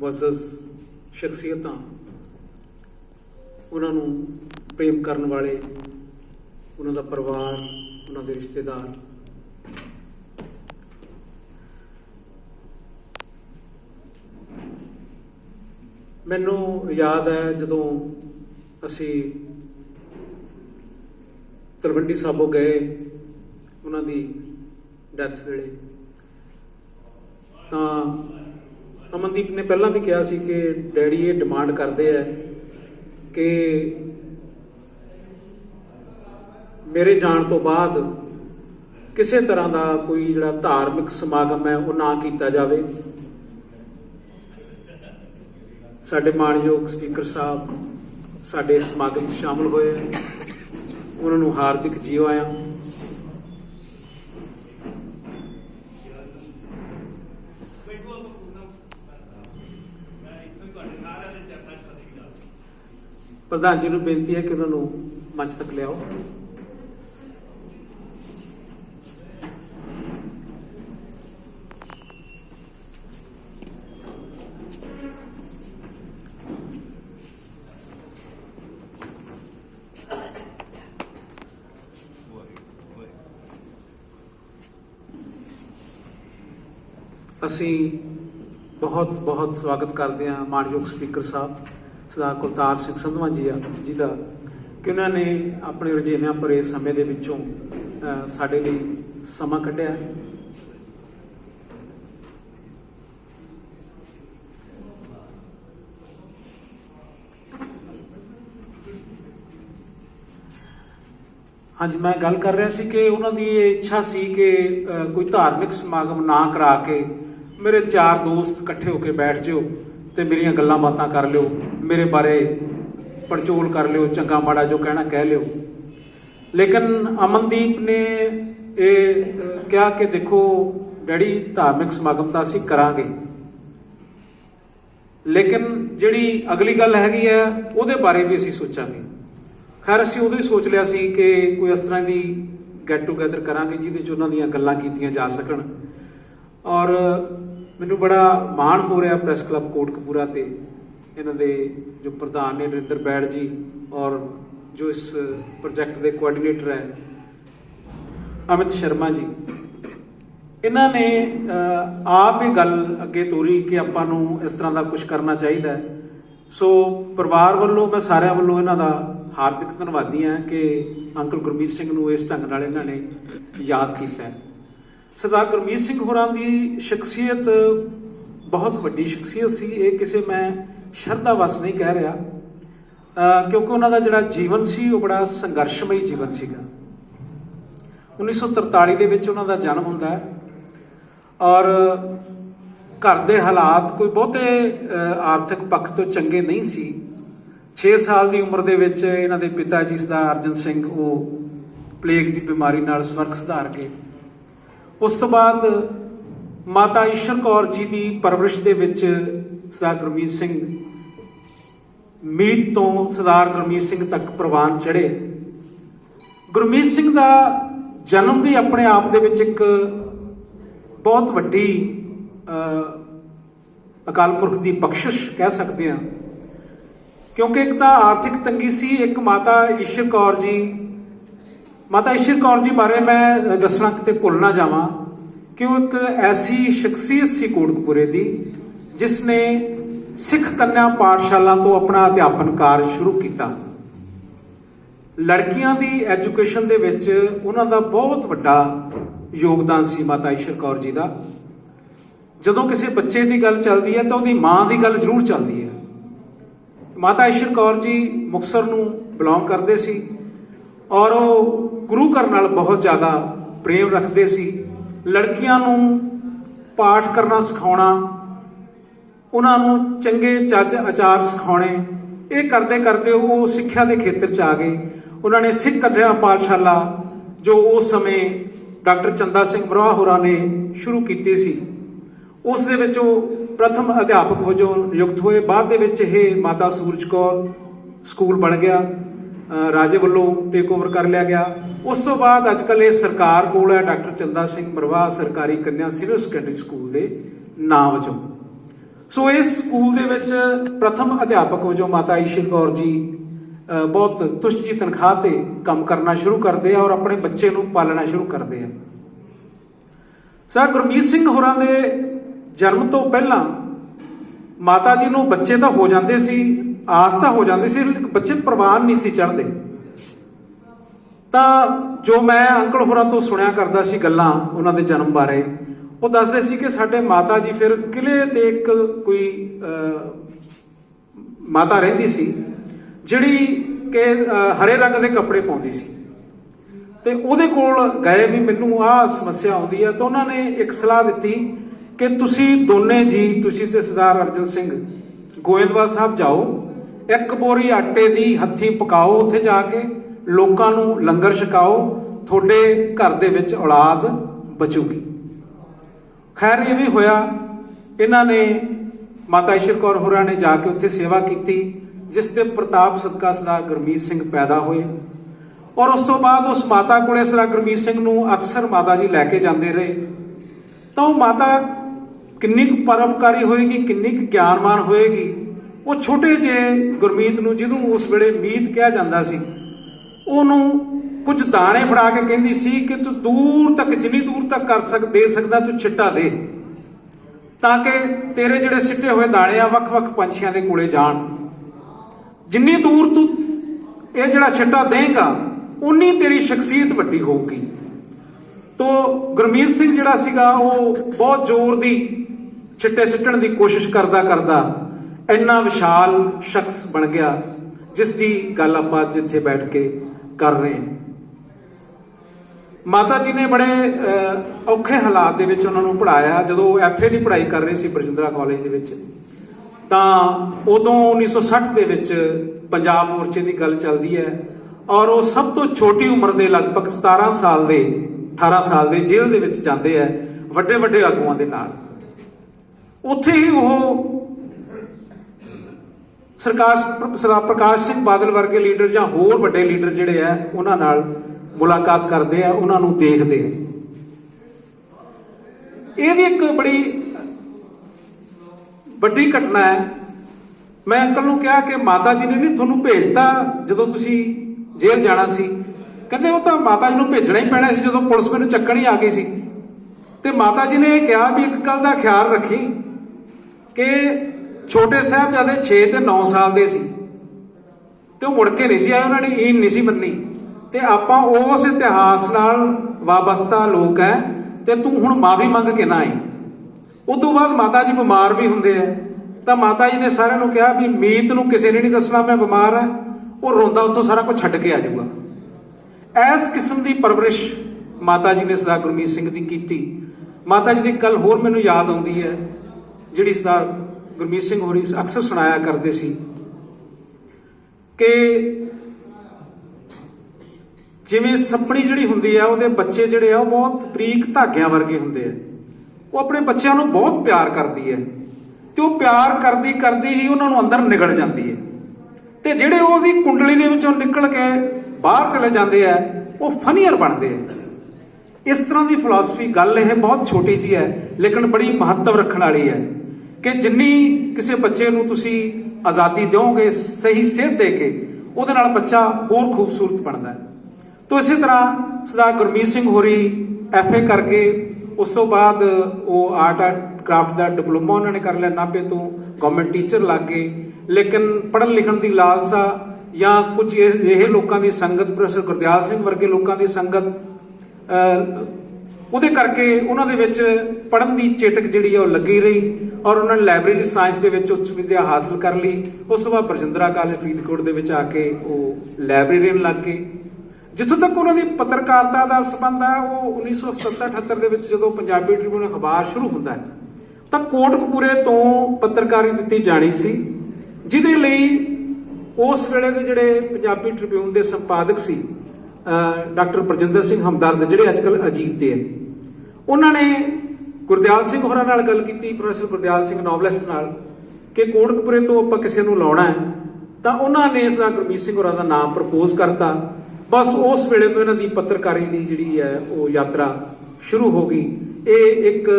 ਮੁਅੱਜ਼ਜ਼ ਸ਼ਖਸੀਅਤਾਂ ਉਹਨਾਂ ਨੂੰ ਪ੍ਰੇਮ ਕਰਨ ਵਾਲੇ, ਉਹਨਾਂ ਦਾ ਪਰਿਵਾਰ, ਉਹਨਾਂ ਦੇ ਰਿਸ਼ਤੇਦਾਰ। ਮੈਨੂੰ ਯਾਦ ਹੈ ਜਦੋਂ ਅਸੀਂ ਤਲਵੰਡੀ ਸਾਬੋ ਗਏ ਉਹਨਾਂ ਦੀ ਡੈਥ ਵੇਲੇ। ਤਾਂ ਅਮਨਦੀਪ ਨੇ ਪਹਿਲਾਂ ਵੀ ਕਿਹਾ ਸੀ ਕਿ ਡੈਡੀ ਇਹ ਡਿਮਾਂਡ ਕਰਦੇ ਆ ਕਿ ਮੇਰੇ ਜਾਣ ਤੋਂ ਬਾਅਦ ਕਿਸੇ ਤਰ੍ਹਾਂ ਦਾ ਕੋਈ ਜਿਹੜਾ ਧਾਰਮਿਕ ਸਮਾਗਮ ਹੈ, ਉਹ ਨਾ ਕੀਤਾ ਜਾਵੇ ਸਾਡੇ ਮਾਣਯੋਗ ਸਪੀਕਰ ਸਾਹਿਬ ਸਾਡੇ ਸਮਾਗਮ 'ਚ ਸ਼ਾਮਲ ਹੋਏ ਆ। ਉਹਨਾਂ ਨੂੰ ਹਾਰਦਿਕ ਜੀਓ ਆਇਆਂ ਪ੍ਰਧਾਨ ਜੀ ਨੂੰ ਬੇਨਤੀ ਹੈ ਕਿ ਉਹਨਾਂ ਨੂੰ ਮੰਚ ਤੱਕ ਲਿਆਓ। ਅਸੀਂ ਬਹੁਤ ਬਹੁਤ ਸਵਾਗਤ ਕਰਦੇ ਹਾਂ ਮਾਨਯੋਗ ਸਪੀਕਰ ਸਾਹਿਬ। ਸਰਦਾਰ ਕੁਲਤਾਰ ਸਿੰਘ ਸੰਧਵਾ ਜੀ ਆ ਜੀ ਦਾ ਕਿ ਉਹਨਾਂ ਨੇ ਆਪਣੇ ਰੁਝੇਵਿਆਂ ਭਰੇ ਸਮੇਂ ਦੇ ਵਿੱਚੋਂ ਅਹ, ਸਾਡੇ ਲਈ ਸਮਾਂ ਕੱਢਿਆ। ਹਾਂਜੀ ਮੈਂ ਗੱਲ ਕਰ ਰਿਹਾ ਸੀ ਕਿ ਉਹਨਾਂ ਦੀ ਇਹ ਇੱਛਾ ਸੀ ਕਿ ਕੋਈ ਧਾਰਮਿਕ ਸਮਾਗਮ ਨਾ ਕਰਾ ਕੇ ਮੇਰੇ ਚਾਰ ਦੋਸਤ ਇਕੱਠੇ ਹੋ ਕੇ ਬੈਠ ਜਿਓ। ਤੇ ਮੇਰੀਆਂ ਗੱਲਾਂ ਬਾਤਾਂ ਕਰ ਲਿਓ, ਮੇਰੇ ਬਾਰੇ ਪੜਚੋਲ ਕਰ ਲਿਓ, ਚੰਗਾ ਮਾੜਾ ਜੋ ਕਹਿਣਾ ਕਹਿ ਲਿਓ। ਲੇਕਿਨ ਅਮਨਦੀਪ ਨੇ ਇਹ ਕਿਹਾ ਕਿ ਦੇਖੋ, ਡੈਡੀ, ਧਾਰਮਿਕ ਸਮਾਗਮ ਤਾਂ ਅਸੀਂ ਕਰਾਂਗੇ। ਲੇਕਿਨ ਜਿਹੜੀ ਅਗਲੀ ਗੱਲ ਹੈਗੀ ਹੈ, ਉਹਦੇ ਬਾਰੇ ਵੀ ਅਸੀਂ ਸੋਚਾਂਗੇ। ਖੈਰ, ਅਸੀਂ ਉਦੋਂ ਹੀ ਸੋਚ ਲਿਆ ਸੀ ਕਿ ਕੋਈ ਇਸ ਤਰ੍ਹਾਂ ਦੀ ਗੈਟ ਟੂਗੇਦਰ ਕਰਾਂਗੇ, ਜਿਹਦੇ 'ਚ ਉਹਨਾਂ ਦੀਆਂ ਗੱਲਾਂ ਕੀਤੀਆਂ ਜਾ ਸਕਣ। ਔਰ ਮੈਨੂੰ ਬੜਾ ਮਾਣ ਹੋ ਰਿਹਾ ਪ੍ਰੈਸ ਕਲੱਬ ਕੋਟਕਪੂਰਾ ਤੇ, ਇਹਨਾਂ ਦੇ ਜੋ ਪ੍ਰਧਾਨ ਨੇ ਨਰਿੰਦਰ ਬੈੜ ਜੀ ਔਰ ਜੋ ਇਸ ਪ੍ਰੋਜੈਕਟ ਦੇ ਕੋਆਰਡੀਨੇਟਰ ਹੈ, ਅਮਿਤ ਸ਼ਰਮਾ ਜੀ। ਇਹਨਾਂ ਨੇ ਆਪ ਹੀ ਗੱਲ ਅੱਗੇ ਤੋਰੀ ਕਿ ਆਪਾਂ ਨੂੰ ਇਸ ਤਰ੍ਹਾਂ ਦਾ ਕੁਝ ਕਰਨਾ ਚਾਹੀਦਾ ਹੈ। ਸੋ ਪਰਿਵਾਰ ਵੱਲੋਂ, ਮੈਂ ਸਾਰਿਆਂ ਵੱਲੋਂ ਇਹਨਾਂ ਦਾ ਹਾਰਦਿਕ ਧੰਨਵਾਦੀ ਹਾਂ ਕਿ ਅੰਕਲ ਗੁਰਮੀਤ ਸਿੰਘ ਨੂੰ ਇਸ ਢੰਗ ਨਾਲ ਇਹਨਾਂ ਨੇ ਯਾਦ ਕੀਤਾ ਹੈ। ਸਰਦਾਰ ਗੁਰਮੀਤ ਸਿੰਘ ਹੋਰਾਂ ਦੀ ਸ਼ਖਸੀਅਤ ਬਹੁਤ ਵੱਡੀ ਸ਼ਖਸੀਅਤ ਸੀ। ਇਹ ਕਿਸੇ ਮੈਂ ਸ਼ਰਧਾ ਵਸ ਨਹੀਂ ਕਹਿ ਰਿਹਾ। ਕਿਉਂਕਿ ਉਹਨਾਂ ਦਾ ਜਿਹੜਾ ਜੀਵਨ ਸੀ, ਉਹ ਬੜਾ ਸੰਘਰਸ਼ਮਈ ਜੀਵਨ ਸੀਗਾ। 1943 ਦੇ ਵਿੱਚ ਉਹਨਾਂ ਦਾ ਜਨਮ ਹੁੰਦਾ ਹੈ। ਔਰ ਘਰ ਦੇ ਹਾਲਾਤ ਕੋਈ ਬਹੁਤੇ ਆਰਥਿਕ ਪੱਖ ਤੋਂ ਚੰਗੇ ਨਹੀਂ ਸੀ। 6 ਸਾਲ ਦੀ ਉਮਰ ਦੇ ਵਿੱਚ ਇਹਨਾਂ ਦੇ ਪਿਤਾ ਜੀ ਸਰਦਾਰ ਅਰਜਨ ਸਿੰਘ ਉਹ ਪਲੇਗ ਦੀ ਬਿਮਾਰੀ ਨਾਲ ਸਵਰਗ ਸੁਧਾਰ ਕੇ ਉਸ ਤੋਂ ਬਾਅਦ ਮਾਤਾ ਈਸ਼ਰ ਕੌਰ ਜੀ ਦੀ ਪਰਵਰਿਸ਼ ਦੇ ਵਿੱਚ ਸਰਦਾਰ ਗੁਰਮੀਤ ਸਿੰਘ ਮੀਤ ਤੋਂ ਸਰਦਾਰ ਗੁਰਮੀਤ ਸਿੰਘ ਤੱਕ ਪ੍ਰਵਾਨ ਚੜੇ ਗੁਰਮੀਤ ਸਿੰਘ ਦਾ ਜਨਮ ਵੀ ਆਪਣੇ ਆਪ ਦੇ ਵਿੱਚ ਇੱਕ ਬਹੁਤ ਵੱਡੀ ਅਕਾਲ ਪੁਰਖ ਦੀ ਬਖਸ਼ਿਸ਼ ਕਹਿ ਸਕਦੇ ਹਾਂ। ਕਿਉਂਕਿ ਇੱਕ ਤਾਂ ਆਰਥਿਕ ਤੰਗੀ ਸੀ, ਇੱਕ ਮਾਤਾ ਈਸ਼ਰ ਕੌਰ ਜੀ ਮਾਤਾ ਈਸ਼ਰ ਕੌਰ ਜੀ ਬਾਰੇ ਮੈਂ ਦੱਸਣਾ ਕਿਤੇ ਭੁੱਲ ਨਾ ਜਾਵਾਂ ਕਿ ਉਹ ਇੱਕ ਐਸੀ ਸ਼ਖਸੀਅਤ ਸੀ ਕੋਟਕਪੂਰੇ ਦੀ, ਜਿਸ ਨੇ ਸਿੱਖ ਕੰਨਿਆ ਪਾਠਸ਼ਾਲਾ ਤੋਂ ਆਪਣਾ ਅਧਿਆਪਨ ਕਾਰਜ ਸ਼ੁਰੂ ਕੀਤਾ। ਲੜਕੀਆਂ ਦੀ ਐਜੂਕੇਸ਼ਨ ਦੇ ਵਿੱਚ ਉਹਨਾਂ ਦਾ ਬਹੁਤ ਵੱਡਾ ਯੋਗਦਾਨ ਸੀ ਮਾਤਾ ਈਸ਼ਰ ਕੌਰ ਜੀ ਦਾ। ਜਦੋਂ ਕਿਸੇ ਬੱਚੇ ਦੀ ਗੱਲ ਚੱਲਦੀ ਹੈ ਤਾਂ ਉਹਦੀ ਮਾਂ ਦੀ ਗੱਲ ਜ਼ਰੂਰ ਚੱਲਦੀ ਹੈ। ਮਾਤਾ ਈਸ਼ਰ ਕੌਰ ਜੀ ਮੁਕਸਰ ਨੂੰ ਬਿਲੋਂਗ ਕਰਦੇ ਸੀ। ਔਰ ਉਹ ਗੁਰੂ ਘਰ ਨਾਲ ਬਹੁਤ ਜ਼ਿਆਦਾ ਪ੍ਰੇਮ ਰੱਖਦੇ ਸੀ। ਲੜਕੀਆਂ ਨੂੰ ਪਾਠ ਕਰਨਾ ਸਿਖਾਉਣਾ, ਉਹਨਾਂ ਨੂੰ ਚੰਗੇ ਚੱਜ ਆਚਾਰ ਸਿਖਾਉਣੇ, ਇਹ ਕਰਦੇ ਕਰਦੇ ਉਹ ਸਿੱਖਿਆ ਦੇ ਖੇਤਰ 'ਚ ਆ ਗਏ। ਉਹਨਾਂ ਨੇ ਸਿੱਖ ਕੰਨਿਆ ਪਾਠਸ਼ਾਲਾ, ਜੋ ਉਸ ਸਮੇਂ ਡਾਕਟਰ ਚੰਦਾ ਸਿੰਘ ਬਰਾਹ ਹੋਰਾਂ ਨੇ ਸ਼ੁਰੂ ਕੀਤੀ ਸੀ। ਉਸ ਦੇ ਵਿੱਚ ਉਹ ਪ੍ਰਥਮ ਅਧਿਆਪਕ ਵਜੋਂ ਨਿਯੁਕਤ ਹੋਏ। ਬਾਅਦ ਦੇ ਵਿੱਚ ਇਹ ਮਾਤਾ ਸੂਰਜ ਕੌਰ ਸਕੂਲ ਬਣ ਗਿਆ। ਰਾਜੇ ਵੱਲੋਂ ਟੇਕ ਓਵਰ ਕਰ ਲਿਆ ਗਿਆ। ਉਸ ਤੋਂ ਬਾਅਦ ਅੱਜ ਕੱਲ੍ਹ ਇਹ ਸਰਕਾਰ ਕੋਲ ਹੈ, ਡਾਕਟਰ ਚੰਦਾ ਸਿੰਘ ਬਰਵਾ ਸਰਕਾਰੀ ਕੰਨਿਆ ਸੀਨੀਅਰ ਸੈਕੰਡਰੀ ਸਕੂਲ ਦੇ ਨਾਂ ਵਜੋਂ। ਸੋ ਇਸ ਸਕੂਲ ਦੇ ਵਿੱਚ ਪ੍ਰਥਮ ਅਧਿਆਪਕ ਵਜੋਂ ਮਾਤਾ ਈਸ਼ਰ ਕੌਰ ਜੀ ਬਹੁਤ ਤੁਛ ਜੀ ਤਨਖਾਹ ਤੇ ਕੰਮ ਕਰਨਾ ਸ਼ੁਰੂ ਕਰਦੇ ਆ ਔਰ ਆਪਣੇ ਬੱਚੇ ਨੂੰ ਪਾਲਣਾ ਸ਼ੁਰੂ ਕਰਦੇ ਆ। ਸਰ, ਗੁਰਮੀਤ ਸਿੰਘ ਹੋਰਾਂ ਦੇ ਜਨਮ ਤੋਂ ਪਹਿਲਾਂ ਮਾਤਾ ਜੀ ਨੂੰ ਬੱਚੇ ਤਾਂ ਹੋ ਜਾਂਦੇ ਸੀ ਆਸ ਤਾਂ ਹੋ ਜਾਂਦੀ ਸੀ ਲੇਕਿਨ ਬੱਚੇ ਪ੍ਰਵਾਨ ਨਹੀਂ ਸੀ ਚੜ੍ਹਦੇ। ਤਾਂ ਜੋ ਮੈਂ ਅੰਕਲ ਹੋਰਾਂ ਤੋਂ ਸੁਣਿਆ ਕਰਦਾ ਸੀ ਗੱਲਾਂ ਉਹਨਾਂ ਦੇ ਜਨਮ ਬਾਰੇ ਉਹ ਦੱਸਦੇ ਸੀ ਕਿ ਸਾਡੇ ਮਾਤਾ ਜੀ ਫਿਰ ਕਿਲੇ ਤੇ ਇੱਕ ਕੋਈ ਅਹ, ਮਾਤਾ ਰਹਿੰਦੀ ਸੀ ਜਿਹੜੀ ਕਿ ਹਰੇ ਰੰਗ ਦੇ ਕੱਪੜੇ ਪਾਉਂਦੀ ਸੀ। ਤੇ ਉਹਦੇ ਕੋਲ ਗਏ ਵੀ ਮੈਨੂੰ ਆਹ ਸਮੱਸਿਆ ਆਉਂਦੀ ਹੈ ਤਾਂ ਉਹਨਾਂ ਨੇ ਇੱਕ ਸਲਾਹ ਦਿੱਤੀ ਕਿ ਤੁਸੀਂ ਦੋਨੇ ਜੀ ਤੁਸੀਂ ਤੇ ਸਰਦਾਰ ਅਰਜਨ ਸਿੰਘ ਗੋਇੰਦਵਾਲ ਸਾਹਿਬ ਜਾਓ ਇੱਕ ਬੋਰੀ ਆਟੇ ਦੀ ਹੱਥੀ ਪਕਾਓ ਉੱਥੇ ਜਾ ਕੇ, ਲੋਕਾਂ ਨੂੰ ਲੰਗਰ ਛਕਾਓ, ਤੁਹਾਡੇ ਘਰ ਦੇ ਵਿੱਚ ਔਲਾਦ ਬਚੂਗੀ। ਖੈਰ ਇਹ ਵੀ ਹੋਇਆ, ਇਹਨਾਂ ਨੇ ਮਾਤਾ ਈਸ਼ਰ ਕੌਰ ਹੋਰਾਂ ਨੇ ਜਾ ਕੇ ਉੱਥੇ ਸੇਵਾ ਕੀਤੀ, ਜਿਸ ਦੇ ਪ੍ਰਤਾਪ ਸਦਕਾ ਸਰਦਾਰ ਗੁਰਮੀਤ ਸਿੰਘ ਪੈਦਾ ਹੋਏ। ਔਰ ਉਸ ਤੋਂ ਬਾਅਦ ਉਸ ਮਾਤਾ ਕੋਲੇ ਸਰਦਾਰ ਗੁਰਮੀਤ ਸਿੰਘ ਨੂੰ ਅਕਸਰ ਮਾਤਾ ਜੀ ਲੈ ਕੇ ਜਾਂਦੇ ਰਹੇ। ਤਾਂ ਉਹ ਮਾਤਾ ਕਿੰਨੀ ਕੁ ਪਰਉਪਕਾਰੀ ਹੋਏਗੀ, ਕਿੰਨੀ ਕੁ ਗਿਆਨਵਾਨ ਹੋਏਗੀ ਉਹ ਛੋਟੇ ਜਿਹੇ ਗੁਰਮੀਤ ਨੂੰ ਜਿਹਨੂੰ ਉਸ ਵੇਲੇ ਮੀਤ ਕਿਹਾ ਜਾਂਦਾ ਸੀ, ਉਹਨੂੰ ਕੁਝ ਦਾਣੇ ਫੜਾ ਕੇ ਕਹਿੰਦੀ ਸੀ ਕਿ ਤੂੰ ਦੂਰ ਤੱਕ, ਜਿੰਨੀ ਦੂਰ ਤੱਕ ਕਰ ਸਕ, ਦੇ ਸਕਦਾ, ਤੂੰ ਛਿੱਟਾ ਦੇ, ਤਾਂ ਕਿ ਤੇਰੇ ਜਿਹੜੇ ਸਿੱਟੇ ਹੋਏ ਦਾਣੇ ਆ, ਵੱਖ-ਵੱਖ ਪੰਛੀਆਂ ਦੇ ਕੋਲੇ ਜਾਣ। ਜਿੰਨੀ ਦੂਰ ਤੂੰ ਇਹ ਜਿਹੜਾ ਛਿੱਟਾ ਦੇਂਗਾ, ਉਨੀ ਤੇਰੀ ਸ਼ਖਸੀਅਤ ਵੱਡੀ ਹੋਊਗੀ। ਤੋ ਗੁਰਮੀਤ ਸਿੰਘ ਜਿਹੜਾ ਸੀਗਾ, ਉਹ ਬਹੁਤ ਜ਼ੋਰ ਦੀ ਛਿੱਟੇ ਸਿੱਟਣ ਦੀ ਕੋਸ਼ਿਸ਼ ਕਰਦਾ ਕਰਦਾ ਇੰਨਾ ਵਿਸ਼ਾਲ ਸ਼ਖਸ ਬਣ ਗਿਆ, ਜਿਸ ਦੀ ਗੱਲ ਆਪਾਂ ਅੱਜ ਇੱਥੇ ਬੈਠ ਕੇ ਕਰ ਰਹੇ ਹਾਂ। ਮਾਤਾ ਜੀ ਨੇ ਬੜੇ ਔਖੇ ਹਾਲਾਤ ਦੇ ਵਿੱਚ ਉਹਨਾਂ ਨੂੰ ਪੜਾਇਆ ਜਦੋਂ ਐਫਏ ਦੀ ਪੜ੍ਹਾਈ ਕਰ ਰਹੇ ਸੀ ਬਰਜਿੰਦਰਾ ਕਾਲਜ ਦੇ ਵਿੱਚ, ਤਾਂ ਉਦੋਂ 1960 ਦੇ ਵਿੱਚ ਪੰਜਾਬ ਮੋਰਚੇ ਦੀ ਗੱਲ ਚੱਲਦੀ ਹੈ ਔਰ ਉਹ ਸਭ ਤੋਂ ਛੋਟੀ ਉਮਰ ਦੇ ਲਗਭਗ 17 ਸਾਲ ਦੇ 18 ਸਾਲ ਦੇ ਜੇਲ੍ਹ ਦੇ ਵਿੱਚ ਜਾਂਦੇ ਆ ਵੱਡੇ ਵੱਡੇ ਆਗੂਆਂ ਦੇ ਨਾਲ। ਉੱਥੇ ਹੀ ਉਹ ਸਰਕਾਰ ਸਰਦਾਰ ਪ੍ਰਕਾਸ਼ ਸਿੰਘ ਬਾਦਲ ਵਰਗੇ ਲੀਡਰ ਜਾਂ ਹੋਰ ਵੱਡੇ ਲੀਡਰ ਜਿਹੜੇ ਆ, ਉਹਨਾਂ ਨਾਲ ਮੁਲਾਕਾਤ ਕਰਦੇ ਆ, ਉਹਨਾਂ ਨੂੰ ਦੇਖਦੇ ਆ। ਇਹ ਵੀ ਇੱਕ ਬੜੀ ਵੱਡੀ ਘਟਨਾ ਹੈ। ਮੈਂ ਅੰਕਲ ਨੂੰ ਕਿਹਾ ਕਿ ਮਾਤਾ ਜੀ ਨੇ ਨਹੀਂ ਤੁਹਾਨੂੰ ਭੇਜਤਾ ਜਦੋਂ ਤੁਸੀਂ ਜੇਲ੍ਹ ਜਾਣਾ ਸੀ। ਕਹਿੰਦੇ ਉਹ ਤਾਂ ਮਾਤਾ ਜੀ ਨੂੰ ਭੇਜਣਾ ਹੀ ਪੈਣਾ ਸੀ ਜਦੋਂ ਪੁਲਿਸ ਮੈਨੂੰ ਚੱਕਣ ਹੀ ਆ ਗਈ ਸੀ। ਤੇ ਮਾਤਾ ਜੀ ਨੇ ਇਹ ਕਿਹਾ ਵੀ ਇੱਕ ਗੱਲ ਦਾ ਖਿਆਲ ਰੱਖੀ ਕਿ ਛੋਟੇ ਸਾਹਿਬਜ਼ਾਦੇ 6 ਤੇ 9 ਸਾਲ ਦੇ ਸੀ। ਤੇ ਉਹ ਮੁੜ ਕੇ ਨਹੀਂ ਸੀ ਆਏ, ਉਹਨਾਂ ਨੇ ਈਨ ਨਹੀਂ ਸੀ ਮੰਨੀ ਤੇ ਆਪਾਂ ਉਸ ਇਤਿਹਾਸ ਨਾਲ ਵਾਬਸਤਾ ਲੋਕ ਹੈ ਤੇ ਤੂੰ ਹੁਣ ਮਾਫੀ ਮੰਗ ਕੇ ਨਾ ਆਈ। ਉਸ ਤੋਂ ਬਾਅਦ ਮਾਤਾ ਜੀ ਬਿਮਾਰ ਵੀ ਹੁੰਦੇ ਆ ਤਾਂ ਮਾਤਾ ਜੀ ਨੇ ਸਾਰਿਆਂ ਨੂੰ ਕਿਹਾ ਵੀ ਮੀਤ ਨੂੰ ਕਿਸੇ ਨੇ ਨਹੀਂ ਦੱਸਣਾ, ਮੈਂ ਬਿਮਾਰ ਹਾਂ ਉਹ ਰੋਂਦਾ ਉੱਥੋਂ ਸਾਰਾ ਕੁਝ ਛੱਡ ਕੇ ਆ ਜਾਊਗਾ। ਇਸ ਕਿਸਮ ਦੀ ਪਰਵਰਿਸ਼ ਮਾਤਾ ਜੀ ਨੇ ਸਰਦਾਰ ਗੁਰਮੀਤ ਸਿੰਘ ਦੀ ਕੀਤੀ। ਮਾਤਾ ਜੀ ਦੀ ਗੱਲ ਹੋਰ ਮੈਨੂੰ ਯਾਦ ਆਉਂਦੀ ਹੈ ਜਿਹੜੀ ਸਰਦਾਰ ਗੁਰਮੀਤ ਸਿੰਘ ਹੋਰੀ ਅਕਸਰ ਸੁਣਾਇਆ ਕਰਦੇ ਸੀ ਕਿ ਜਿਵੇਂ ਸੱਪਣੀ ਜਿਹੜੀ ਹੁੰਦੀ ਆ, ਉਹਦੇ ਬੱਚੇ ਜਿਹੜੇ ਆ, ਉਹ ਬਹੁਤ ਬਰੀਕ ਧਾਗਿਆਂ ਵਰਗੇ ਹੁੰਦੇ ਆ। ਉਹ ਆਪਣੇ ਬੱਚਿਆਂ ਨੂੰ ਬਹੁਤ ਪਿਆਰ ਕਰਦੀ ਹੈ ਤੇ ਉਹ ਪਿਆਰ ਕਰਦੀ ਕਰਦੀ ਹੀ ਉਹਨਾਂ ਨੂੰ ਅੰਦਰ ਨਿਗਲ ਜਾਂਦੀ ਹੈ ਤੇ ਜਿਹੜੇ ਉਹਦੀ ਕੁੰਡਲੀ ਦੇ ਵਿੱਚੋਂ ਨਿਕਲ ਕੇ ਬਾਹਰ ਚਲੇ ਜਾਂਦੇ ਆ, ਉਹ ਫਨੀਅਰ ਬਣਦੇ ਆ। ਇਸ ਤਰ੍ਹਾਂ ਦੀ ਫਿਲਾਸਫੀ ਗੱਲ ਇਹ ਬਹੁਤ ਛੋਟੀ ਜੀ ਹੈ, ਲੇਕਿਨ ਬੜੀ ਮਹੱਤਵ ਰੱਖਣ ਵਾਲੀ ਹੈ। ਕਿ ਜਿੰਨੀ ਕਿਸੇ ਬੱਚੇ ਨੂੰ ਤੁਸੀਂ ਆਜ਼ਾਦੀ ਦਿਓਗੇ, ਸਹੀ ਸੇਧ ਦੇ ਕੇ, ਉਹਦੇ ਨਾਲ ਬੱਚਾ ਹੋਰ ਖੂਬਸੂਰਤ ਬਣਦਾ ਹੈ। ਤੋ ਇਸੇ ਤਰ੍ਹਾਂ ਸਰਦਾਰ ਗੁਰਮੀਤ ਸਿੰਘ ਹੋਰੀ ਐਫਏ ਕਰਕੇ ਉਸ ਤੋਂ ਬਾਅਦ ਉਹ ਆਰਟ ਐਂਡ ਕਰਾਫਟ ਦਾ ਡਿਪਲੋਮਾ ਉਹਨਾਂ ਨੇ ਕਰ ਲਿਆ ਨਾਭੇ ਤੋਂ ਗਵਰਨਮੈਂਟ ਟੀਚਰ ਲੱਗ। ਗਏ ਲੇਕਿਨ ਪੜ੍ਹਨ ਲਿਖਣ ਦੀ ਲਾਲਸਾ ਜਾਂ ਕੁਝ ਇਹ ਜਿਹੇ ਲੋਕਾਂ ਦੀ ਸੰਗਤ, ਪ੍ਰੋਫੈਸਰ ਗੁਰਦਿਆਲ ਸਿੰਘ ਵਰਗੇ ਲੋਕਾਂ ਦੀ ਸੰਗਤ ਉਹਦੇ ਕਰਕੇ ਉਹਨਾਂ ਦੇ ਵਿੱਚ ਪੜ੍ਹਨ ਦੀ ਚੇਟਕ ਜਿਹੜੀ ਆ ਉਹ ਲੱਗੀ ਰਹੀ ਔਰ ਉਹਨਾਂ ਨੇ ਲਾਇਬ੍ਰੇਰੀ ਸਾਇੰਸ ਦੇ ਵਿੱਚ ਉੱਚ ਵਿੱਦਿਆ ਹਾਸਲ ਕਰ ਲਈ। ਉਸ ਤੋਂ ਬਾਅਦ ਬਰਜਿੰਦਰਾ ਕਾਲਜ ਫਰੀਦਕੋਟ ਦੇ ਵਿੱਚ ਆ ਕੇ ਉਹ ਲਾਇਬ੍ਰੇਰੀਅਨ ਲੱਗ ਗਏ। ਜਿੱਥੋਂ ਤੱਕ ਉਹਨਾਂ ਦੀ ਪੱਤਰਕਾਰਤਾ ਦਾ ਸੰਬੰਧ ਹੈ ਉਹ 1977-78 ਦੇ ਵਿੱਚ ਜਦੋਂ ਪੰਜਾਬੀ ਟ੍ਰਿਬਿਊਨ ਅਖਬਾਰ ਸ਼ੁਰੂ ਹੁੰਦਾ ਹੈ, ਤਾਂ ਕੋਟਕਪੂਰੇ ਤੋਂ ਪੱਤਰਕਾਰੀ ਦਿੱਤੀ ਜਾਣੀ ਸੀ, ਜਿਹਦੇ ਲਈ ਉਸ ਵੇਲੇ ਦੇ ਜਿਹੜੇ ਪੰਜਾਬੀ ਟ੍ਰਿਬਿਊਨ ਦੇ ਸੰਪਾਦਕ ਸੀ ਡਾਕਟਰ ਪ੍ਰਜਿੰਦਰ ਸਿੰਘ ਹਮਦਰਦ, ਜਿਹੜੇ ਅੱਜਕੱਲ ਅਜੀਤ 'ਤੇ ਹੈ ਉਹਨਾਂ ਨੇ ਗੁਰਦਿਆਲ ਸਿੰਘ ਹੋਰਾਂ ਨਾਲ ਗੱਲ ਕੀਤੀ, ਪ੍ਰੋਫੈਸਰ ਗੁਰਦਿਆਲ ਸਿੰਘ ਨੋਵਲਿਸਟ ਨਾਲ, ਕਿ ਕੋਟਕਪੂਰੇ ਤੋਂ ਆਪਾਂ ਕਿਸੇ ਨੂੰ ਲਾਉਣਾ ਹੈ, ਤਾਂ ਉਹਨਾਂ ਨੇ ਇਸ ਗੁਰਮੀਤ ਸਿੰਘ ਹੋਰਾਂ ਦਾ ਨਾਮ ਪ੍ਰਪੋਜ਼ ਕਰਤਾ। ਬਸ ਉਸ ਵੇਲੇ ਤੋਂ ਇਹਨਾਂ ਦੀ ਪੱਤਰਕਾਰੀ ਦੀ ਜਿਹੜੀ ਹੈ, ਉਹ ਯਾਤਰਾ ਸ਼ੁਰੂ ਹੋ ਗਈ। ਇਹ ਇੱਕ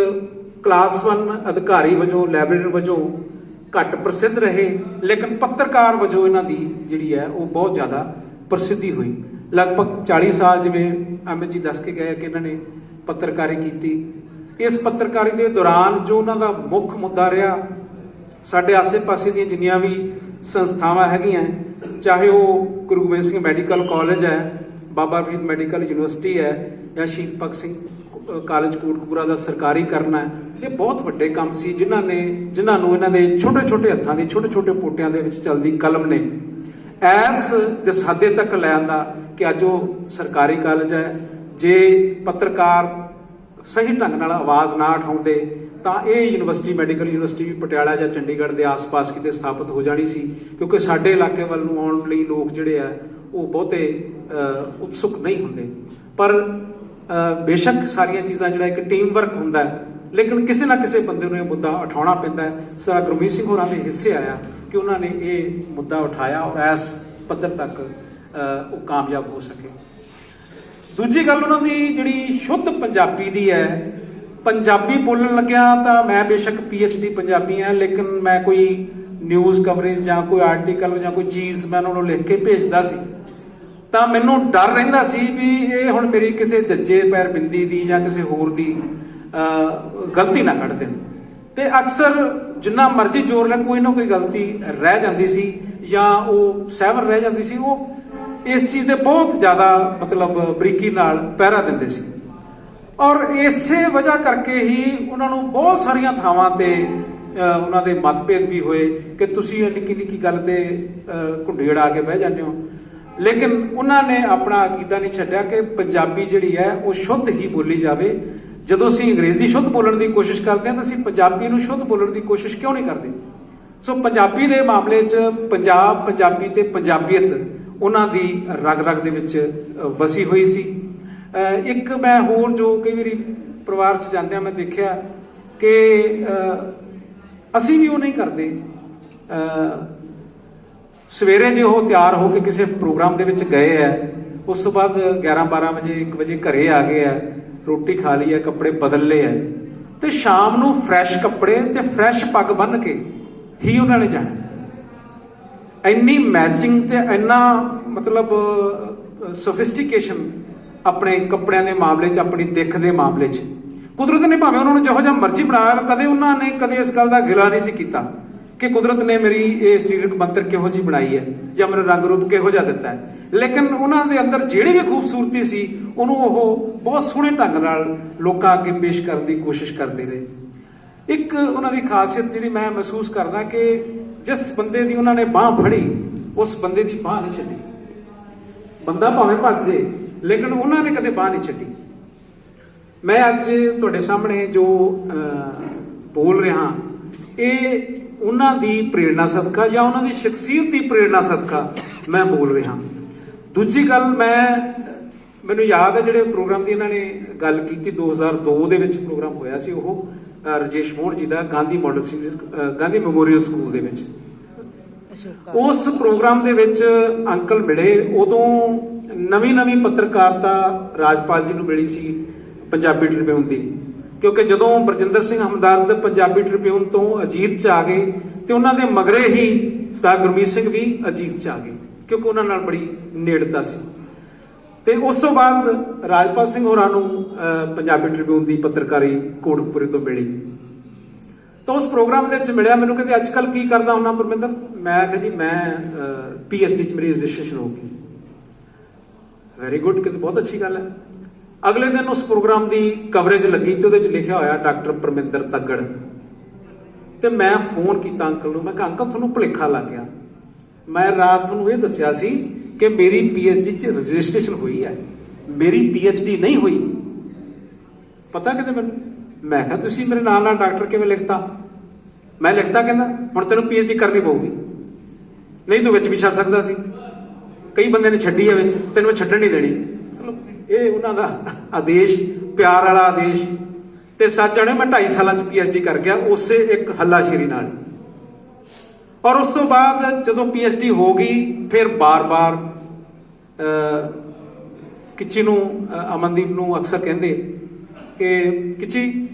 ਕਲਾਸ 1 ਅਧਿਕਾਰੀ ਵਜੋਂ ਲਾਇਬ੍ਰੇਰੀਅਨ ਵਜੋਂ ਘੱਟ ਪ੍ਰਸਿੱਧ ਰਹੇ, ਲੇਕਿਨ ਪੱਤਰਕਾਰ ਵਜੋਂ ਇਹਨਾਂ ਦੀ ਜਿਹੜੀ ਹੈ, ਉਹ ਬਹੁਤ ਜ਼ਿਆਦਾ ਪ੍ਰਸਿੱਧੀ ਹੋਈ। ਲਗਭਗ 40 ਸਾਲ ਜਿਵੇਂ ਅਮਿਤ ਜੀ ਦੱਸ ਕੇ ਗਏ ਕਿ ਇਹਨਾਂ ਨੇ ਪੱਤਰਕਾਰੀ ਕੀਤੀ। ਇਸ ਪੱਤਰਕਾਰੀ ਦੇ ਦੌਰਾਨ ਜੋ ਉਹਨਾਂ ਦਾ ਮੁੱਖ ਮੁੱਦਾ ਰਿਹਾ, ਸਾਡੇ ਆਸੇ-ਪਾਸੇ ਦੀਆਂ ਜਿੰਨੀਆਂ ਵੀ ਸੰਸਥਾਵਾਂ ਹੈਗੀਆਂ, ਚਾਹੇ ਉਹ ਗੁਰੂ ਗੋਬਿੰਦ ਸਿੰਘ ਮੈਡੀਕਲ ਕਾਲਜ ਹੈ, ਬਾਬਾ ਫਰੀਦ ਮੈਡੀਕਲ ਯੂਨੀਵਰਸਿਟੀ ਹੈ ਜਾਂ ਸ਼ਹੀਦ ਭਗਤ ਸਿੰਘ ਕਾਲਜ ਕੋਟਕਪੂਰਾ ਦਾ ਸਰਕਾਰੀ ਕਰਨਾ ਹੈ, ਇਹ ਬਹੁਤ ਵੱਡੇ ਕੰਮ ਸੀ ਜਿਨ੍ਹਾਂ ਨੇ, ਜਿਨ੍ਹਾਂ ਨੂੰ ਇਹਨਾਂ ਦੇ ਛੋਟੇ-ਛੋਟੇ ਹੱਥਾਂ ਦੇ, ਛੋਟੇ-ਛੋਟੇ ਪੋਟਿਆਂ ਦੇ ਵਿੱਚ ਚਲਦੀ ਕਲਮ ਨੇ। ਐਸ ਦੇ ਤੱਕ ਲੈ ਆਂਦਾ ਕਿ ਅੱਜ ਉਹ ਸਰਕਾਰੀ ਕਾਲਜ ਹੈ। ਜੇ ਪੱਤਰਕਾਰ ਸਹੀ ਢੰਗ ਨਾਲ ਆਵਾਜ਼ ਨਾ ਉਠਾਉਂਦੇ, ਤਾਂ ਇਹ ਯੂਨੀਵਰਸਿਟੀ, ਮੈਡੀਕਲ ਯੂਨੀਵਰਸਿਟੀ ਵੀ ਪਟਿਆਲਾ ਜਾਂ ਚੰਡੀਗੜ੍ਹ ਦੇ ਆਸ-ਪਾਸ ਕਿਤੇ ਸਥਾਪਿਤ ਹੋ ਜਾਣੀ ਸੀ, ਕਿਉਂਕਿ ਸਾਡੇ ਇਲਾਕੇ ਵੱਲ ਨੂੰ ਆਉਣ ਲਈ ਲੋਕ ਜਿਹੜੇ ਆ, ਉਹ ਬਹੁਤੇ ਉਤਸੁਕ ਨਹੀਂ ਹੁੰਦੇ। ਪਰ ਬੇਸ਼ੱਕ ਸਾਰੀਆਂ ਚੀਜ਼ਾਂ ਜਿਹੜਾ ਇੱਕ ਟੀਮ ਵਰਕ ਹੁੰਦਾ ਹੈ, ਲੇਕਿਨ ਕਿਸੇ ਨਾ ਕਿਸੇ ਬੰਦੇ ਨੂੰ ਇਹ ਮੁੱਦਾ ਉਠਾਉਣਾ ਪੈਂਦਾ ਹੈ। ਸਰ, ਗੁਰਮੀਤ ਸਿੰਘ ਹੋਰਾਂ ਦੇ ਹਿੱਸੇ ਆਇਆ ਕਿ ਉਹਨਾਂ ਨੇ ਇਹ ਮੁੱਦਾ ਉਠਾਇਆ ਔਰ ਇਸ ਪੱਧਰ ਤੱਕ ਉਹ ਕਾਮਯਾਬ ਹੋ ਸਕੇ। ਦੂਜੀ ਗੱਲ ਉਹਨਾਂ ਦੀ ਜਿਹੜੀ ਸ਼ੁੱਧ ਪੰਜਾਬੀ ਦੀ ਹੈ, ਪੰਜਾਬੀ ਬੋਲਣ ਲੱਗਿਆ ਤਾਂ ਮੈਂ ਬੇਸ਼ੱਕ ਡੀ ਪੰਜਾਬੀ ਹਾਂ, ਲੇਕਿਨ ਮੈਂ ਕੋਈ ਨਿਊਜ਼ ਕਵਰੇਜ ਜਾਂ ਕੋਈ ਆਰਟੀਕਲ ਜਾਂ ਕੋਈ ਚੀਜ਼ ਮੈਂ ਉਹਨਾਂ ਨੂੰ ਲਿਖ ਕੇ ਭੇਜਦਾ ਸੀ। ਤਾਂ ਮੈਨੂੰ ਡਰ ਰਹਿੰਦਾ ਸੀ ਵੀ ਇਹ ਹੁਣ ਮੇਰੀ ਕਿਸੇ ਜੱਜੇ ਪੈਰ ਬਿੰਦੀ ਦੀ ਜਾਂ ਕਿਸੇ ਹੋਰ ਦੀ ਗਲਤੀ ਨਾ ਕੱਢ ਦੇਣ। ਤੇ ਅਕਸਰ ਜਿੰਨਾ ਮਰਜ਼ੀ ਜ਼ੋਰ ਲੈ ਕੋਈ ਨਾ ਕੋਈ ਗਲਤੀ ਰਹਿ ਜਾਂਦੀ ਸੀ ਜਾਂ ਉਹ ਸਹਿਵਰ ਰਹਿ ਜਾਂਦੀ ਸੀ, ਉਹ ਇਸ ਚੀਜ਼ ਦੇ ਬਹੁਤ ਜ਼ਿਆਦਾ ਮਤਲਬ ਬਰੀਕੀ ਨਾਲ ਪਹਿਰਾ ਦਿੰਦੇ ਸੀ। ਔਰ ਇਸੇ ਵਜ੍ਹਾ ਕਰਕੇ ਹੀ ਉਹਨਾਂ ਨੂੰ ਬਹੁਤ ਸਾਰੀਆਂ ਥਾਵਾਂ ਤੇ ਉਹਨਾਂ ਦੇ ਮਤਭੇਦ ਵੀ ਹੋਏ ਕਿ ਤੁਸੀਂ ਨਿੱਕੀ ਨਿੱਕੀ ਗੱਲ ਤੇ ਅਹ, ਘੁੰਡੀ ਕੇ ਬਹਿ ਜਾਂਦੇ ਹੋ। ਲੇਕਿਨ ਉਹਨਾਂ ਨੇ ਆਪਣਾ ਅਕੀਦਾ ਨਹੀਂ ਛੱਡਿਆ ਕਿ ਪੰਜਾਬੀ ਜਿਹੜੀ ਹੈ ਉਹ ਸ਼ੁੱਧ ਹੀ ਬੋਲੀ ਜਾਵੇ। ਜਦੋਂ ਅਸੀਂ ਅੰਗਰੇਜ਼ੀ ਸ਼ੁੱਧ ਬੋਲਣ ਦੀ ਕੋਸ਼ਿਸ਼ ਕਰਦੇ ਹਾਂ ਤਾਂ ਅਸੀਂ ਪੰਜਾਬੀ ਨੂੰ ਸ਼ੁੱਧ ਬੋਲਣ ਦੀ ਕੋਸ਼ਿਸ਼ ਕਿਉਂ ਨਹੀਂ ਕਰਦੇ? ਸੋ ਪੰਜਾਬੀ ਦੇ ਮਾਮਲੇ 'ਚ ਪੰਜਾਬ ਪੰਜਾਬੀ ਤੇ ਪੰਜਾਬੀਅਤ ਉਹਨਾਂ ਦੀ ਰਗ ਰਗ ਦੇ ਵਿੱਚ ਵਸੀ ਹੋਈ ਸੀ। ਇੱਕ ਮੈਂ ਹੋਰ ਜੋ ਕਈ ਵਾਰੀ ਪਰਿਵਾਰ 'ਚ ਜਾਂਦੇ ਆ ਮੈਂ ਦੇਖਿਆ ਕਿ ਅਸੀਂ ਵੀ ਉਹ ਨਹੀਂ ਕਰਦੇ। ਸਵੇਰੇ ਜੇ ਉਹ ਤਿਆਰ ਹੋ ਕੇ ਕਿਸੇ ਪ੍ਰੋਗਰਾਮ ਦੇ ਵਿੱਚ ਗਏ ਐ ਉਸ ਤੋਂ ਬਾਅਦ 11 12 ਵਜੇ 1 ਵਜੇ ਘਰੇ ਆ ਗਏ ਐ ਰੋਟੀ ਖਾ ਲਈ ਐ ਕੱਪੜੇ ਬਦਲ ਲਏ ਐ ਤੇ ਸ਼ਾਮ ਨੂੰ ਫਰੈਸ਼ ਕੱਪੜੇ ਤੇ ਫਰੈਸ਼ ਪੱਗ ਬੰਨ ਕੇ ਹੀ ਉਹਨਾਂ ਨੇ ਜਾਣਾ। ਇੰਨੀ ਮੈਚਿੰਗ ਤੇ ਇੰਨਾ ਮਤਲਬ ਸੋਫਿਸਟੀਕੇਸ਼ਨ ਆਪਣੇ ਕੱਪੜਿਆਂ ਦੇ ਮਾਮਲੇ 'ਚ ਆਪਣੀ ਦਿੱਖ ਦੇ ਮਾਮਲੇ 'ਚ। ਕੁਦਰਤ ਨੇ ਭਾਵੇਂ ਉਹਨਾਂ ਨੂੰ ਜਿਹੋ ਜਿਹਾ ਮਰਜ਼ੀ ਬਣਾਇਆ ਹੋਵੇ, ਕਦੇ ਉਹਨਾਂ ਨੇ ਕਦੇ ਇਸ ਗੱਲ ਦਾ ਗਿਲਾ ਨਹੀਂ ਸੀ ਕੀਤਾ ਕਿ ਕੁਦਰਤ ਨੇ ਮੇਰੀ ਇਹ ਸਰੀਰਕ ਬੰਤਰ ਕਿਹੋ ਜੀ ਬਣਾਈ ਹੈ ਜਾਂ ਮੇਰਾ ਰੰਗ ਰੂਪ ਕਿਹੋ ਜਿਹਾ ਦਿੱਤਾ ਹੈ। ਲੇਕਿਨ ਉਹਨਾਂ ਦੇ ਅੰਦਰ ਜਿਹੜੀ ਵੀ ਖੂਬਸੂਰਤੀ ਸੀ ਉਹਨੂੰ ਉਹ ਬਹੁਤ ਸੋਹਣੇ ਢੰਗ ਨਾਲ ਲੋਕਾਂ ਅੱਗੇ ਪੇਸ਼ ਕਰਨ ਦੀ ਕੋਸ਼ਿਸ਼ ਕਰਦੇ ਰਹੇ। ਇੱਕ ਉਹਨਾਂ ਦੀ ਖਾਸੀਅਤ ਜਿਹੜੀ ਮੈਂ ਮਹਿਸੂਸ ਕਰਦਾ ਕਿ ਜਿਸ ਬੰਦੇ ਦੀ ਉਹਨਾਂ ਨੇ ਬਾਹ ਫੜੀ, ਉਸ ਬੰਦੇ ਦੀ ਬਾਹ ਨਹੀਂ ਛੱਡੀ। ਬੰਦਾ ਭਾਵੇਂ ਭੱਜੇ ਲੇਕਿਨ ਉਹਨਾਂ ਨੇ ਕਦੇ ਬਾਹ ਨਹੀਂ ਛੱਡੀ। ਮੈਂ ਅੱਜ ਤੁਹਾਡੇ ਸਾਹਮਣੇ ਜੋ ਬੋਲ ਰਿਹਾ, ਇਹ ਉਹਨਾਂ ਦੀ ਪ੍ਰੇਰਣਾ ਸਦਕਾ ਜਾਂ ਉਹਨਾਂ ਦੀ ਸ਼ਖਸੀਅਤ ਦੀ ਪ੍ਰੇਰਣਾ ਸਦਕਾ ਮੈਂ ਬੋਲ ਰਿਹਾ। ਦੂਜੀ ਗੱਲ ਮੈਂ, ਮੈਨੂੰ ਯਾਦ ਹੈ ਜਿਹੜੇ ਪ੍ਰੋਗਰਾਮ ਦੀ ਇਹਨਾਂ ਨੇ ਗੱਲ ਕੀਤੀ 2002 ਦੇ ਵਿੱਚ ਪ੍ਰੋਗਰਾਮ ਹੋਇਆ ਸੀ ਉਹ। ਰਾਜੇਸ਼ ਮੋਹਨ ਜੀ ਦਾ Gandhi model senior Gandhi memorial school ਦੇ ਵਿੱਚ। ਉਸ ਪ੍ਰੋਗਰਾਮ ਦੇ ਵਿੱਚ ਅੰਕਲ ਮਿਲੇ। ਉਦੋਂ ਨਵੀਂ ਨਵੀਂ ਪੱਤਰਕਾਰਤਾ ਰਾਜਪਾਲ ਜੀ ਨੂੰ ਮਿਲੀ ਸੀ ਪੰਜਾਬੀ ਟ੍ਰਿਬਿਊਨ ਦੀ। ਕਿਉਂਕਿ ਜਦੋਂ ਬਰਜਿੰਦਰ ਸਿੰਘ ਹਮਦਰਦ ਪੰਜਾਬੀ ਟ੍ਰਿਬਿਊਨ ਤੋਂ ਅਜੀਤ ਚ ਆ ਗਏ ਤੇ ਉਹਨਾਂ ਦੇ ਮਗਰੇ ਹੀ ਸਰਦਾਰ ਗੁਰਮੀਤ ਸਿੰਘ ਵੀ ਅਜੀਤ ਚ ਆ ਗਏ। ਕਿਉਂਕਿ ਉਹਨਾਂ ਨਾਲ ਬੜੀ ਨੇੜਤਾ ਸੀ। ਤੇ ਉਸ ਤੋਂ ਬਾਅਦ ਰਾਜਪਾਲ ਸਿੰਘ ਹੋਰਾਂ ਨੂੰ ਪੰਜਾਬੀ ਟ੍ਰਿਬਿਊਨ ਦੀ ਪੱਤਰਕਾਰੀ ਕੋਟਕਪੁਰੇ ਤੋਂ ਮਿਲੀ। ਤਾਂ ਉਸ ਪ੍ਰੋਗਰਾਮ ਦੇ ਵਿੱਚ ਮਿਲਿਆ, ਮੈਨੂੰ ਕਹਿੰਦੇ ਅੱਜ ਕੱਲ ਕੀ ਕਰਦਾ ਹੁੰਨਾ ਪਰਮਿੰਦਰ? ਮੈਂ ਕਿਹਾ ਜੀ, ਮੈਂ ਪੀਐਚਡੀ ਚ ਮੇਰੀ ਰਜਿਸਟ੍ਰੇਸ਼ਨ ਹੋ ਗਈ। ਵੈਰੀ ਗੁੱਡ ਕਿ ਬਹੁਤ ਅੱਛੀ ਗੱਲ ਹੈ। ਅਗਲੇ ਦਿਨ ਉਸ ਪ੍ਰੋਗਰਾਮ ਦੀ ਕਵਰੇਜ ਲੱਗੀ ਤੇ ਉਹਦੇ ਵਿੱਚ ਲਿਖਿਆ ਹੋਇਆ, ਡਾਕਟਰ ਪਰਮਿੰਦਰ ਤੱਗੜ। ਤੇ ਮੈਂ ਫੋਨ ਕੀਤਾ ਅੰਕਲ ਨੂੰ, ਮੈਂ ਕਿਹਾ, ਅੰਕਲ, ਤੁਹਾਨੂੰ ਭੁਲੇਖਾ ਲੱਗ ਗਿਆ। ਮੈਂ ਰਾਤ ਨੂੰ ਇਹ ਦੱਸਿਆ ਸੀ ਕਿ ਮੇਰੀ ਪੀਐਚਡੀ ਚ ਰਜਿਸਟ੍ਰੇਸ਼ਨ ਹੋਈ ਹੈ। ਮੇਰੀ ਪੀਐਚਡੀ ਨਹੀਂ ਹੋਈ। ਪਤਾ ਕਿਤੇ ਮੈਨੂੰ? ਮੈਂ ਕਿਹਾ, ਤੁਸੀਂ ਮੇਰੇ ਨਾਲ ਨਾਲ ਡਾਕਟਰ ਕਿਵੇਂ ਲਿਖਤਾ? ਮੈਂ ਲਿਖਤਾ ਕਹਿੰਦਾ, ਹੁਣ ਤੈਨੂੰ ਪੀਐਚਡੀ ਕਰਨੀ ਪਊਗੀ। ਨਹੀਂ ਤੂੰ ਵਿੱਚ ਵੀ ਛੱਡ ਸਕਦਾ ਸੀ। ਕਈ ਬੰਦੇ ਨੇ ਛੱਡੀ ਹੈ ਵਿੱਚ। ਤੈਨੂੰ ਮੈਂ ਛੱਡਣ ਨਹੀਂ ਦੇਣੀ। ਮਤਲਬ ਇਹ ਉਹਨਾਂ ਦਾ ਆਦੇਸ਼, ਪਿਆਰ ਵਾਲਾ ਆਦੇਸ਼। ਤੇ ਸੱਚ ਜਾਣੇ ਮੈਂ 2.5 ਸਾਲਾਂ ਚ ਪੀਐਚਡੀ ਕਰ ਗਿਆ, ਉਸੇ ਇੱਕ ਹੱਲਾਸ਼ੇਰੀ ਨਾਲ। ਔਰ ਉਸ ਤੋਂ ਬਾਅਦ ਜਦੋਂ ਪੀਐਚਡੀ ਹੋ ਗਈ ਫਿਰ ਬਾਰ-ਬਾਰ ਅਹ, ਕਿਚੀ ਨੂੰ ਅਮਨਦੀਪ ਨੂੰ ਅਕਸਰ ਕਹਿੰਦੇ ਕਿ ਕਿਚੀ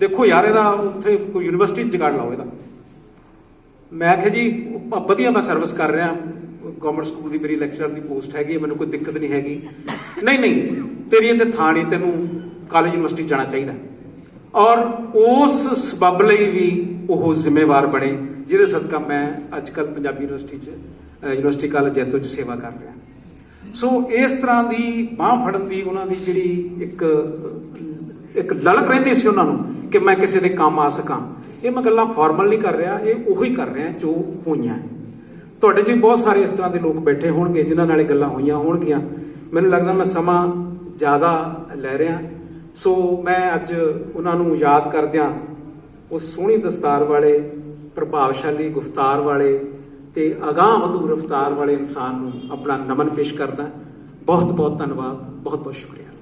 ਦੇਖੋ ਯਾਰ ਇਹਦਾ ਉੱਥੇ ਕੋਈ ਯੂਨੀਵਰਸਿਟੀ 'ਚ ਜਗਾੜ ਲਾਓ ਇਹਦਾ। ਮੈਂ ਕਿਹਾ ਜੀ ਵਧੀਆ ਮੈਂ ਸਰਵਿਸ ਕਰ ਰਿਹਾ। ਗਵਰਨਮੈਂਟ ਸਕੂਲ ਦੀ ਮੇਰੀ ਲੈਕਚਰ ਦੀ ਪੋਸਟ ਹੈਗੀ ਹੈ, ਮੈਨੂੰ ਕੋਈ ਦਿੱਕਤ ਨਹੀਂ ਹੈਗੀ। ਨਹੀਂ ਨਹੀਂ ਤੇਰੀ ਇੱਥੇ ਥਾਂ ਨਹੀਂ ਤੈਨੂੰ ਕਾਲਜ ਯੂਨੀਵਰਸਿਟੀ ਜਾਣਾ ਚਾਹੀਦਾ। ਔਰ ਉਸ ਸਬਬ ਲਈ ਵੀ ਉਹ ਜ਼ਿੰਮੇਵਾਰ ਬਣੇ, ਜਿਹਦੇ ਸਦਕਾ ਮੈਂ ਅੱਜ ਕੱਲ ਪੰਜਾਬੀ ਯੂਨੀਵਰਸਿਟੀ 'ਚ ਯੂਨੀਵਰਸਿਟੀ ਕਾਲਜ ਜੈਤੋ 'ਚ ਸੇਵਾ ਕਰ ਰਿਹਾ। ਸੋ ਇਸ ਤਰ੍ਹਾਂ ਦੀ ਬਾਹ ਫੜਨ ਦੀ ਉਹਨਾਂ ਦੀ ਜਿਹੜੀ ਇੱਕ ਇੱਕ ਲਲਕ ਰਹਿੰਦੀ ਸੀ ਉਹਨਾਂ ਨੂੰ ਕਿ ਮੈਂ ਕਿਸੇ ਦੇ ਕੰਮ ਆ ਸਕਾਂ। ਇਹ ਮੈਂ ਗੱਲਾਂ ਫਾਰਮਲ ਨਹੀਂ ਕਰ ਰਿਹਾ, ਇਹ ਉਹੀ ਕਰ ਰਿਹਾ ਜੋ ਹੋਈਆਂ। ਤੁਹਾਡੇ 'ਚ ਵੀ ਬਹੁਤ ਸਾਰੇ ਇਸ ਤਰ੍ਹਾਂ ਦੇ ਲੋਕ ਬੈਠੇ ਹੋਣਗੇ, ਜਿਨ੍ਹਾਂ ਨਾਲ ਇਹ ਗੱਲਾਂ ਹੋਈਆਂ ਹੋਣਗੀਆਂ। ਮੈਨੂੰ ਲੱਗਦਾ ਮੈਂ ਸਮਾਂ ਜ਼ਿਆਦਾ ਲੈ ਰਿਹਾ। ਸੋ ਮੈਂ ਅੱਜ ਉਹਨਾਂ ਨੂੰ ਯਾਦ ਕਰਦਿਆਂ ਉਸ ਸੋਹਣੀ ਦਸਤਾਰ ਵਾਲੇ, ਪ੍ਰਭਾਵਸ਼ਾਲੀ ਗੁਫਤਾਰ ਵਾਲੇ ਤੇ ਅਗਾਹ ਵਧੂ ਰਫਤਾਰ ਵਾਲੇ ਇਨਸਾਨ ਨੂੰ ਆਪਣਾ ਨਮਨ ਪੇਸ਼ ਕਰਦਾ। ਬਹੁਤ ਬਹੁਤ ਧੰਨਵਾਦ ਬਹੁਤ ਬਹੁਤ ਸ਼ੁਕਰੀਆ।